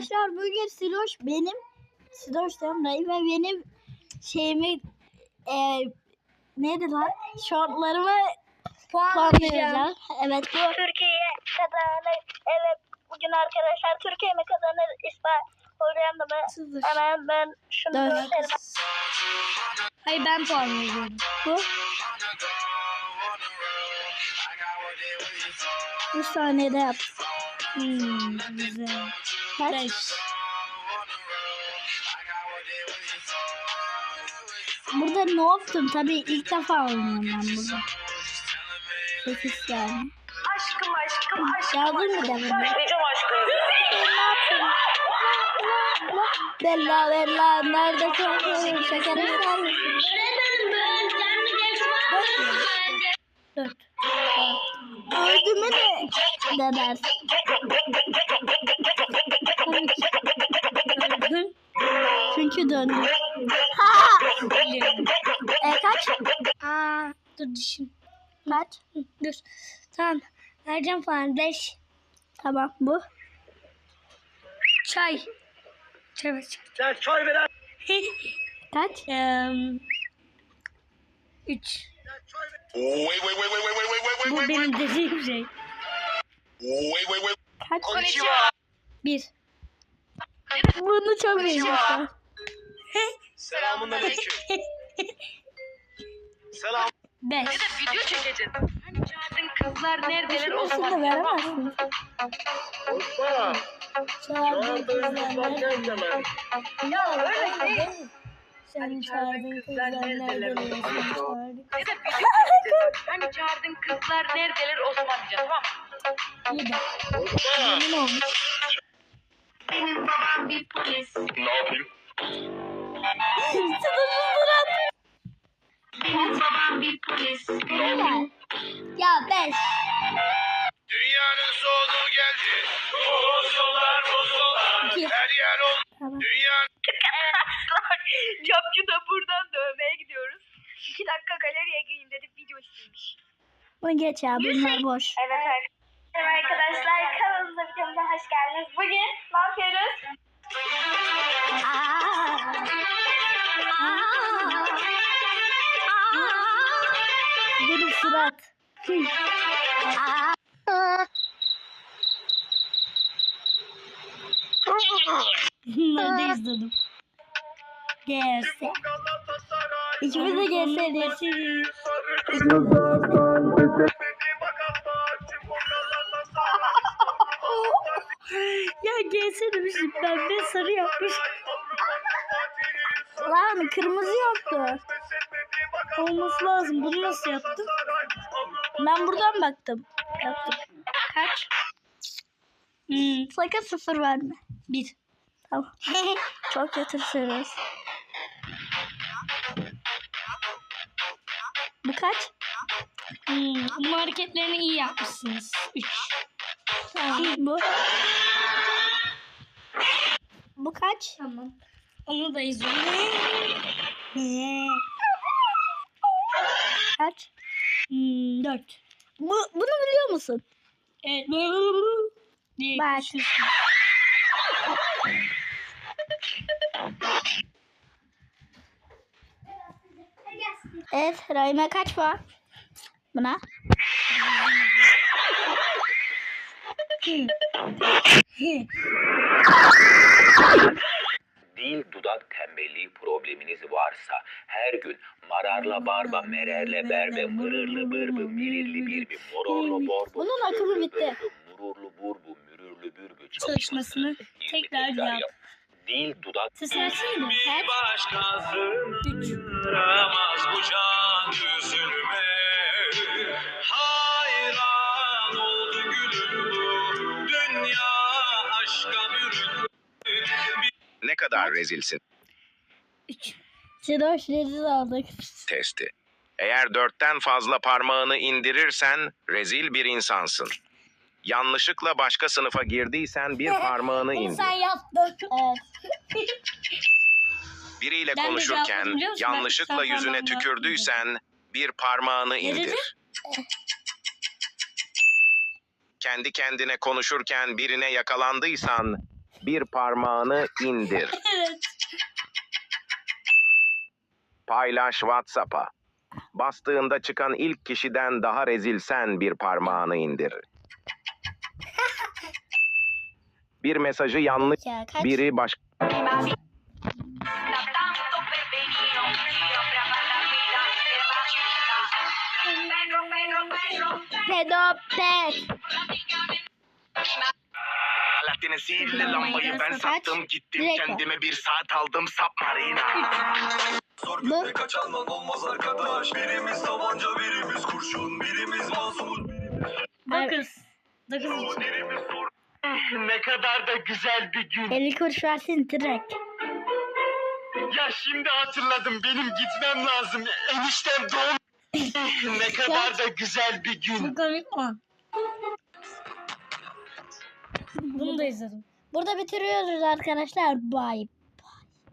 Arkadaşlar bugün Siloş benim Siloş diyorum ve benim şeyimi e, neydi lan? Şortlarımı puanlayacağım. Evet bu Türkiye kazanır. Evet bugün arkadaşlar Türkiye mi kazanır İsmail Hollanda mı? Hemen ben şunu Dört. göstereyim. Hayır ben puanlayacağım. Bu. Bir saniyede yap. Hmm, güzel. Kaç? Burada ne yaptım? Tabii ilk defa oynuyorum ben burada. Sekiz yani. Aşkım aşkım aşkım. Yazdın mı devamlı? Başlayacağım aşkım. Ne yaptın? Bella Bella nerede kalıyorsun? Şeker ister misin? Öğretmenim ben kendi geçmem. Dört. Öldüğümü de dersin? 2 döndü. Ha! E kaç? Aa, dur düşün. Kaç? Dur. Tamam. Vereceğim falan. 5. Tamam bu. Çay. Çay ver çay. Sen çay ver. Kaç? Ee, üç. Bu benim dediğim şey. Kaç? Bir. Bunu çok beğeniyorum. Selamun aleyküm. Selam. Beş. video çekeceğiz. Hani çağırdın kızlar neredeler o Şurasını zaman veremezsin. Osman. Çağırdın kızlar. nerede ben? Ya öyle değil. Sen çağırdın kızlar nerede? Sen çağırdın. Ya da video çekeceğiz. Hani çağırdın kızlar neredeler Osman diyeceğiz tamam mı? İyi de. Benim babam bir polis. Ne yapayım? Benim babam bir polis. Ya beş. Dünyanın sonu geldi. Boz yollar, boz yollar. İki. Her yer ol. Tamam. Dünyanın Capcu da buradan dövmeye gidiyoruz. İki dakika galeriye gireyim dedik video istemiş. Bunu geç ya bunlar boş. Evet arkadaşlar. arkadaşlar kanalımıza videomuza hoş geldiniz. Bugün ne yapıyoruz? Surat. Neredeyiz dedim. GS. Galatasaray. İkimiz de GS'deyiz. Ya GS demişim ben de sarı yapmış. Lan kırmızı yoktu. Olması lazım. Bunu nasıl yaptım? Ben buradan baktım. Yaptım. Kaç? Hmm, sakın sıfır verme. Bir. Tamam. Çok söylüyoruz. Bu kaç? Hmm, bu hareketlerini iyi yapmışsınız. Üç. Tamam. Bu. Bu kaç? Tamam. Onu da izliyorum. Kaç? Hmm, dört. Bu, bunu biliyor musun? Evet. Bak. Evet, Rahime kaç puan? Buna? Dil dudak tembelliği probleminiz varsa her gün mararla barba mererle berbe mırırlı bırbı mirilli birbi mororlu borbu Bunun akıllı mürürlü bitti. bırbı, mururlu burbu mürürlü bürbü Çalışmasını tekrar yap. Dil dudak açsana bir. Kaç? Başkasını aramaz bu can yüzüme. Hayran oldu gülüm bu. Dünya aşka büründü. Ne kadar rezilsin Üç. Sidoş rezil aldık. testi. Eğer dörtten fazla parmağını indirirsen rezil bir insansın. Yanlışlıkla başka sınıfa girdiysen bir parmağını Bunu indir. sen yaptın. Evet. Biriyle Ben de konuşurken biliyor musun? Ben yanlışlıkla sen yüzüne parmağını tükürdüysen bir parmağını indir. Kendi kendine konuşurken birine yakalandıysan bir parmağını indir. Evet. Paylaş WhatsApp'a. Bastığında çıkan ilk kişiden daha rezilsen bir parmağını indir. Bir mesajı yanlış Ya kaç? biri baş Pedopet. Alaaddin'e sihirli lambayı ben sattım gittim Direkt o. kendime bir saat aldım submarina. Bu. Kaçandan olmaz arkadaş. Birimiz tabanca, birimiz kurşun, birimiz masum, Dokuz. Dokuz. birimiz sor. ne kadar da güzel bir gün. 50 kuruş versin direkt. Ya şimdi hatırladım benim gitmem lazım. Eniştem doğum. ne kadar da güzel bir gün. Bu komik mi? Bunu da izledim. Burada bitiriyoruz arkadaşlar. Bye.